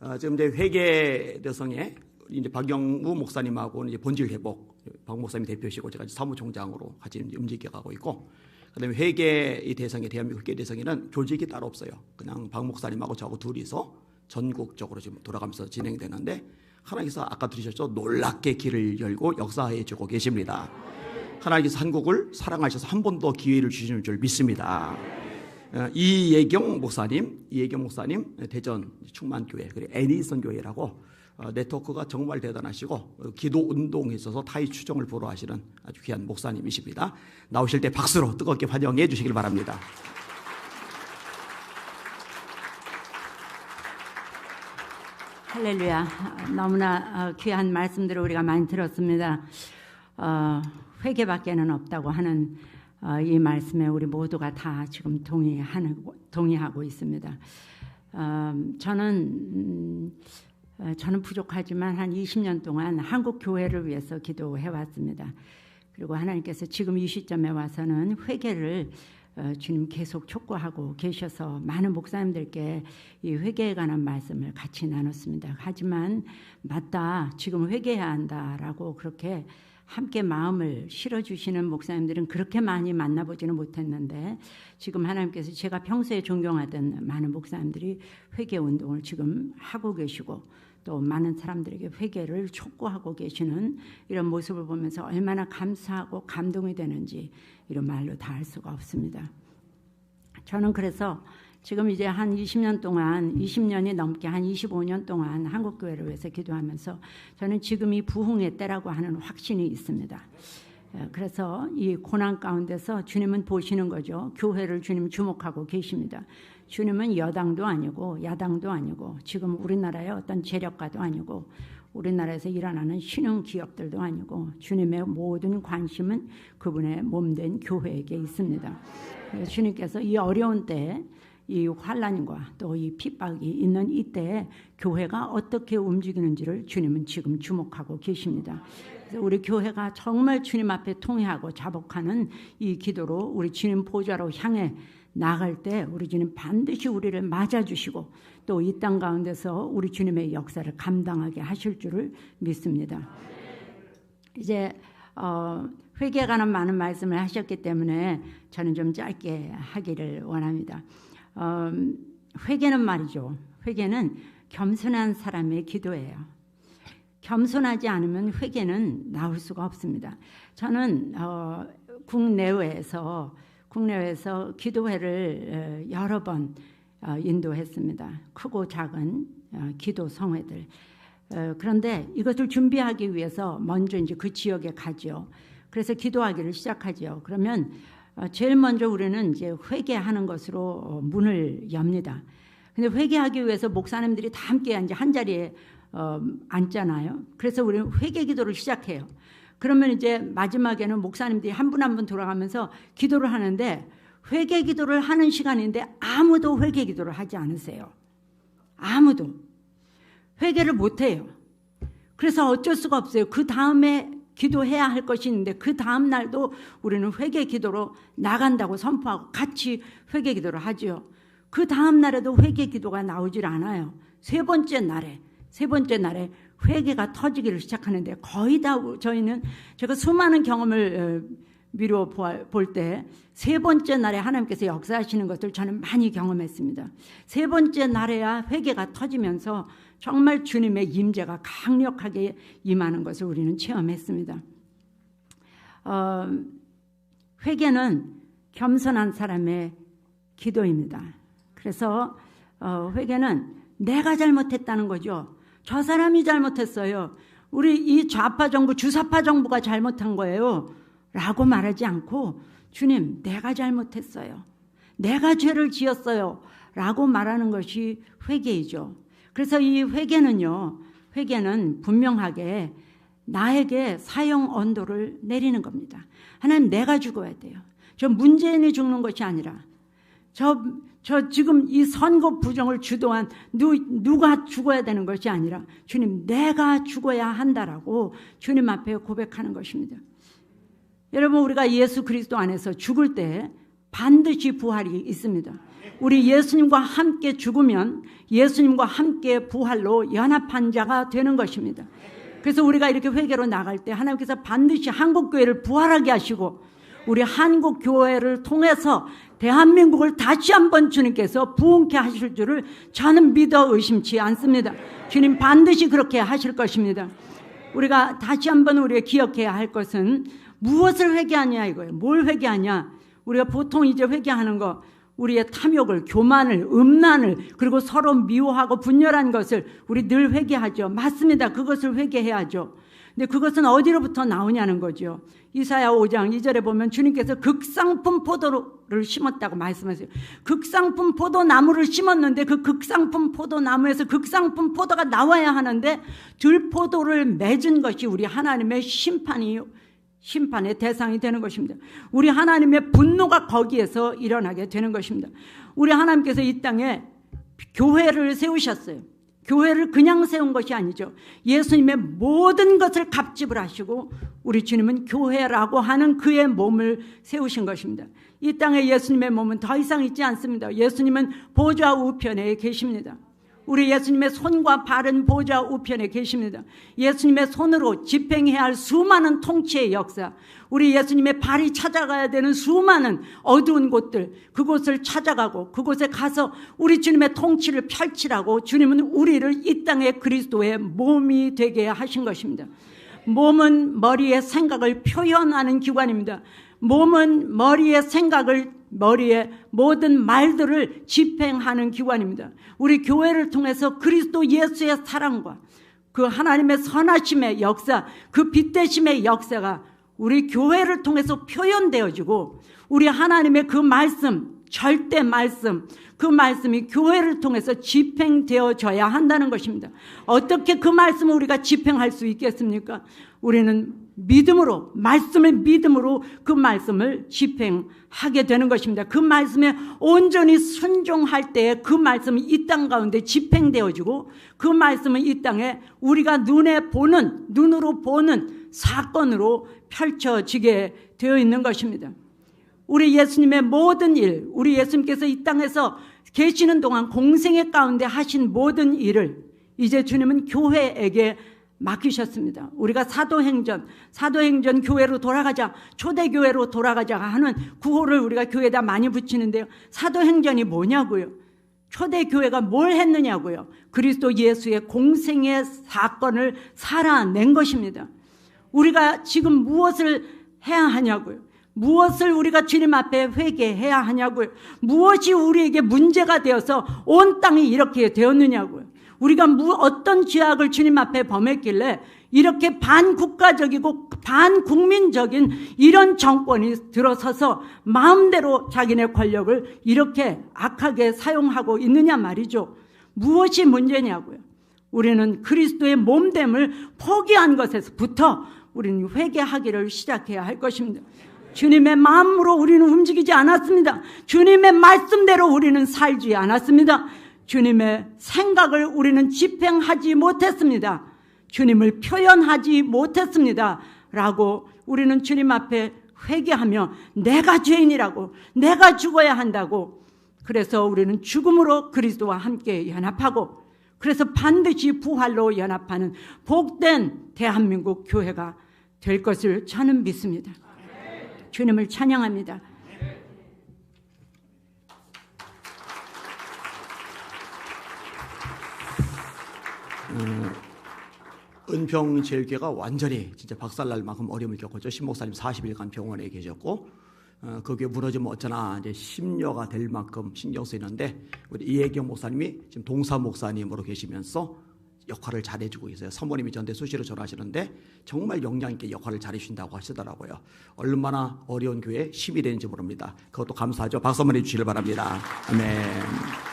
어, 지금 이제 회계 대성에 이제 박영우 목사님하고 이제 본질 회복 박 목사님 대표시고 제가 사무총장으로 같이 움직여가고 있고 그다음에 회계 이 대상에 대한민국 회계 대상에는 조직이 따로 없어요. 그냥 박 목사님하고 저하고 둘이서 전국적으로 지금 돌아가면서 진행되는데 하나님께서 아까 들으셨죠? 놀랍게 길을 열고 역사해 주고 계십니다. 하나님께서 한국을 사랑하셔서 한 번 더 기회를 주시는 줄 믿습니다. 어, 이예경 목사님, 이예경 목사님 대전 충만교회 그리고 애니선 교회라고 어, 네트워크가 정말 대단하시고 어, 기도 운동에 있어서 타의 추정을 보러 하시는 아주 귀한 목사님이십니다. 나오실 때 박수로 뜨겁게 환영해 주시길 바랍니다. 할렐루야. 너무나 귀한 말씀들을 우리가 많이 들었습니다. 어, 회개밖에는 없다고 하는 어, 이 말씀에 우리 모두가 다 지금 동의하는, 동의하고 있습니다. 어, 저는 음, 어, 저는 부족하지만 한 20년 동안 한국 교회를 위해서 기도해 왔습니다. 그리고 하나님께서 지금 이 시점에 와서는 회개를 어, 주님 계속 촉구하고 계셔서 많은 목사님들께 이 회개에 관한 말씀을 같이 나눴습니다. 하지만 맞다 지금 회개해야 한다라고 그렇게 함께 마음을 실어주시는 목사님들은 그렇게 많이 만나보지는 못했는데 지금 하나님께서 제가 평소에 존경하던 많은 목사님들이 회개 운동을 지금 하고 계시고 또 많은 사람들에게 회개를 촉구하고 계시는 이런 모습을 보면서 얼마나 감사하고 감동이 되는지 이런 말로 다 할 수가 없습니다. 저는 그래서 지금 이제 한 20년 동안 20년이 넘게 한 25년 동안 한국 교회를 위해서 기도하면서 저는 지금 이 부흥의 때라고 하는 확신이 있습니다. 예, 그래서 이 고난 가운데서 주님은 보시는 거죠. 교회를 주님 주목하고 계십니다. 주님은 여당도 아니고 야당도 아니고 지금 우리나라의 어떤 재력가도 아니고 우리나라에서 일어나는 신흥 기업들도 아니고 주님의 모든 관심은 그분의 몸된 교회에게 있습니다. 주님께서 이 어려운 때에 이 환란과 또 이 핍박이 있는 이때에 교회가 어떻게 움직이는지를 주님은 지금 주목하고 계십니다. 그래서 우리 교회가 정말 주님 앞에 통회하고 자복하는 이 기도로 우리 주님 보좌로 향해 나갈 때 우리 주님 반드시 우리를 맞아주시고 또 이 땅 가운데서 우리 주님의 역사를 감당하게 하실 줄을 믿습니다. 이제 어, 회개에 관한 많은 말씀을 하셨기 때문에 저는 좀 짧게 하기를 원합니다. 어, 회개는 말이죠. 회개는 겸손한 사람의 기도예요. 겸손하지 않으면 회개는 나올 수가 없습니다. 저는 어, 국내외에서 국내에서 기도회를 어, 여러 번 어, 인도했습니다. 크고 작은 어, 기도 성회들. 그런데 이것을 준비하기 위해서 먼저 이제 그 지역에 가죠. 그래서 기도하기를 시작하죠. 그러면 제일 먼저 우리는 이제 회개하는 것으로 문을 엽니다. 근데 회개하기 위해서 목사님들이 다 함께 이제 한 자리에 앉잖아요. 그래서 우리는 회개 기도를 시작해요. 그러면 이제 마지막에는 목사님들이 한분 한 분 돌아가면서 기도를 하는데 회개 기도를 하는 시간인데 아무도 회개 기도를 하지 않으세요. 아무도 회개를 못 해요. 그래서 어쩔 수가 없어요. 그 다음에 기도해야 할 것이 있는데 그 다음 날도 우리는 회개 기도로 나간다고 선포하고 같이 회개 기도를 하지요. 그 다음 날에도 회개 기도가 나오질 않아요. 세 번째 날에 세 번째 날에 회개가 터지기를 시작하는데 거의 다 저희는 제가 수많은 경험을 어, 미루어 볼 때 세 번째 날에 하나님께서 역사하시는 것을 저는 많이 경험했습니다. 세 번째 날에야 회개가 터지면서 정말 주님의 임재가 강력하게 임하는 것을 우리는 체험했습니다. 어, 회개는 겸손한 사람의 기도입니다. 그래서 어, 회개는 내가 잘못했다는 거죠. 저 사람이 잘못했어요. 우리 이 좌파 정부, 주사파 정부가 잘못한 거예요. 라고 말하지 않고 주님, 내가 잘못했어요. 내가 죄를 지었어요. 라고 말하는 것이 회개이죠. 그래서 이 회개는요, 회개는 분명하게 나에게 사형 언도를 내리는 겁니다. 하나님, 내가 죽어야 돼요. 저 문재인이 죽는 것이 아니라 저 저 지금 이 선거 부정을 주도한 누, 누가 죽어야 되는 것이 아니라 주님 내가 죽어야 한다라고 주님 앞에 고백하는 것입니다. 여러분 우리가 예수 그리스도 안에서 죽을 때 반드시 부활이 있습니다. 우리 예수님과 함께 죽으면 예수님과 함께 부활로 연합한 자가 되는 것입니다. 그래서 우리가 이렇게 회개로 나갈 때 하나님께서 반드시 한국 교회를 부활하게 하시고 우리 한국 교회를 통해서 대한민국을 다시 한번 주님께서 부흥케 하실 줄을 저는 믿어 의심치 않습니다. 주님 반드시 그렇게 하실 것입니다. 우리가 다시 한번 우리가 기억해야 할 것은 무엇을 회개하냐 이거예요. 뭘 회개하냐? 우리가 보통 이제 회개하는 거 우리의 탐욕을, 교만을, 음란을, 그리고 서로 미워하고 분열한 것을 우리 늘 회개하죠. 맞습니다. 그것을 회개해야죠. 근데 그것은 어디로부터 나오냐는 거죠. 이사야 5장 2절에 보면 주님께서 극상품 포도를 심었다고 말씀하세요. 극상품 포도나무를 심었는데 그 극상품 포도나무에서 극상품 포도가 나와야 하는데 들포도를 맺은 것이 우리 하나님의 심판이 심판의 대상이 되는 것입니다. 우리 하나님의 분노가 거기에서 일어나게 되는 것입니다. 우리 하나님께서 이 땅에 교회를 세우셨어요. 교회를 그냥 세운 것이 아니죠. 예수님의 모든 것을 갑집을 하시고 우리 주님은 교회라고 하는 그의 몸을 세우신 것입니다. 이 땅에 예수님의 몸은 더 이상 있지 않습니다. 예수님은 보좌 우편에 계십니다. 우리 예수님의 손과 발은 보좌 우편에 계십니다. 예수님의 손으로 집행해야 할 수많은 통치의 역사, 우리 예수님의 발이 찾아가야 되는 수많은 어두운 곳들, 그곳을 찾아가고 그곳에 가서 우리 주님의 통치를 펼치라고 주님은 우리를 이 땅의 그리스도의 몸이 되게 하신 것입니다. 몸은 머리의 생각을 표현하는 기관입니다. 몸은 머리의 생각을 머리에 모든 말들을 집행하는 기관입니다. 우리 교회를 통해서 그리스도 예수의 사랑과 그 하나님의 선하심의 역사, 그 빛대심의 역사가 우리 교회를 통해서 표현되어지고 우리 하나님의 그 말씀, 절대 말씀, 그 말씀이 교회를 통해서 집행되어져야 한다는 것입니다. 어떻게 그 말씀을 우리가 집행할 수 있겠습니까? 우리는 믿음으로, 말씀의 믿음으로 그 말씀을 집행하게 되는 것입니다. 그 말씀에 온전히 순종할 때에 그 말씀이 이 땅 가운데 집행되어지고 그 말씀은 이 땅에 우리가 눈에 보는, 눈으로 보는 사건으로 펼쳐지게 되어 있는 것입니다. 우리 예수님의 모든 일, 우리 예수님께서 이 땅에서 계시는 동안 공생의 가운데 하신 모든 일을 이제 주님은 교회에게 맡기셨습니다. 우리가 사도행전, 사도행전 교회로 돌아가자, 초대교회로 돌아가자 하는 구호를 우리가 교회에다 많이 붙이는데요. 사도행전이 뭐냐고요? 초대교회가 뭘 했느냐고요? 그리스도 예수의 공생의 사건을 살아낸 것입니다. 우리가 지금 무엇을 해야 하냐고요? 무엇을 우리가 주님 앞에 회개해야 하냐고요? 무엇이 우리에게 문제가 되어서 온 땅이 이렇게 되었느냐고요? 우리가 무, 어떤 죄악을 주님 앞에 범했길래 이렇게 반국가적이고 반국민적인 이런 정권이 들어서서 마음대로 자기네 권력을 이렇게 악하게 사용하고 있느냐 말이죠. 무엇이 문제냐고요. 우리는 그리스도의 몸됨을 포기한 것에서부터 우리는 회개하기를 시작해야 할 것입니다. 주님의 마음으로 우리는 움직이지 않았습니다. 주님의 말씀대로 우리는 살지 않았습니다. 주님의 생각을 우리는 집행하지 못했습니다. 주님을 표현하지 못했습니다. 라고 우리는 주님 앞에 회개하며 내가 죄인이라고 내가 죽어야 한다고 그래서 우리는 죽음으로 그리스도와 함께 연합하고 그래서 반드시 부활로 연합하는 복된 대한민국 교회가 될 것을 저는 믿습니다. 주님을 찬양합니다. 은평 제일교회가 완전히 진짜 박살날 만큼 어려움을 겪었죠. 신 목사님 40일간 병원에 계셨고 어, 거기에 무너지면 어쩌나 이제 심려가 될 만큼 신경 쓰이는데 우리 이혜경 목사님이 지금 동사 목사님으로 계시면서 역할을 잘해주고 있어요. 사모님이 저한테 수시로 전화하시는데 정말 영양 있게 역할을 잘해주신다고 하시더라고요. 얼마나 어려운 교회 힘이 되는지 모릅니다. 그것도 감사하죠. 박수 한번 해주시길 바랍니다. 아멘.